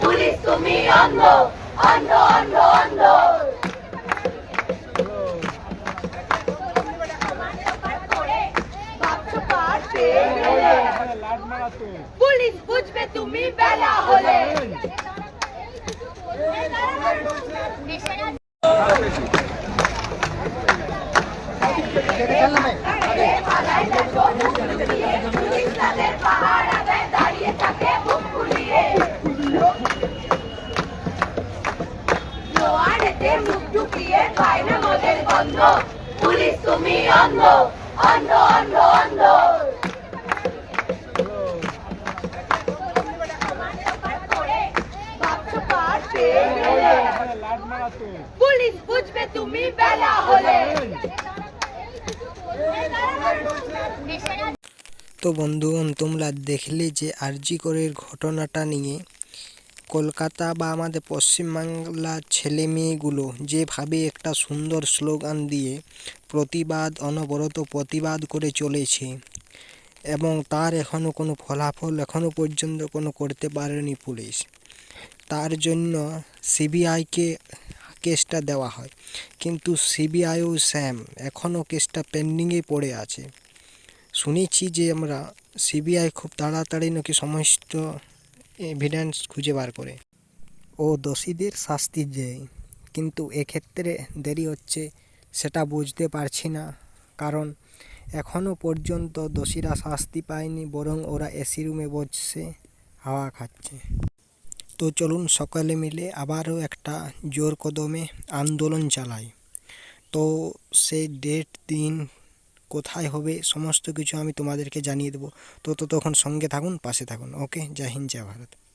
Police তুমি অন্ধ অন্ধ অন্ধ অন্ধ। পুলিশ বুঝবে তুমি বেলা হলে। মুখ ঢুকিয়ে পায় না মদের পুলিশ তুমি অন্ধ। পুলিশ বুঝবে তুমি বেলা হলে। তো বন্ধুগণ তোমরা দেখলে যে আরজি করের ঘটনাটা নিয়ে কলকাতা বা আমাদের পশ্চিমবাংলার ছেলে মেয়েগুলো যেভাবে একটা সুন্দর স্লোগান দিয়ে প্রতিবাদ, অনবরত প্রতিবাদ করে চলেছে এবং তার এখনও কোনো ফলাফল এখনও পর্যন্ত কোনো করতে পারেনি পুলিশ। তার জন্য সিবিআইকে কেসটা দেওয়া হয়। কিন্তু সিবিআইও স্যাম এখনও কেসটা পেন্ডিংয়ে পড়ে আছে। শুনেছি যে আমরা সিবিআই খুব তাড়াতাড়ি নাকি সমস্ত এভিডেন্স খুঁজে বার করে। ও দোষীদের শাস্তি দেয়। কিন্তু এক্ষেত্রে দেরি হচ্ছে সেটা বুঝতে পারছি না। কারণ এখনও পর্যন্ত দোষীরা শাস্তি পায়নি, বরং ওরা এসি রুমে বসে হাওয়া খাচ্ছে। তো চলুন সকলে মিলে আবারও একটা জোর কদমে আন্দোলন চালাই। তো সেই ডেট, দিন কোথায় হবে সমস্ত কিছু আমি তোমাদেরকে জানিয়ে দেবো। তো তখন সঙ্গে থাকুন, পাশে থাকুন। ওকে, জয় হিন্দ, জয় ভারত।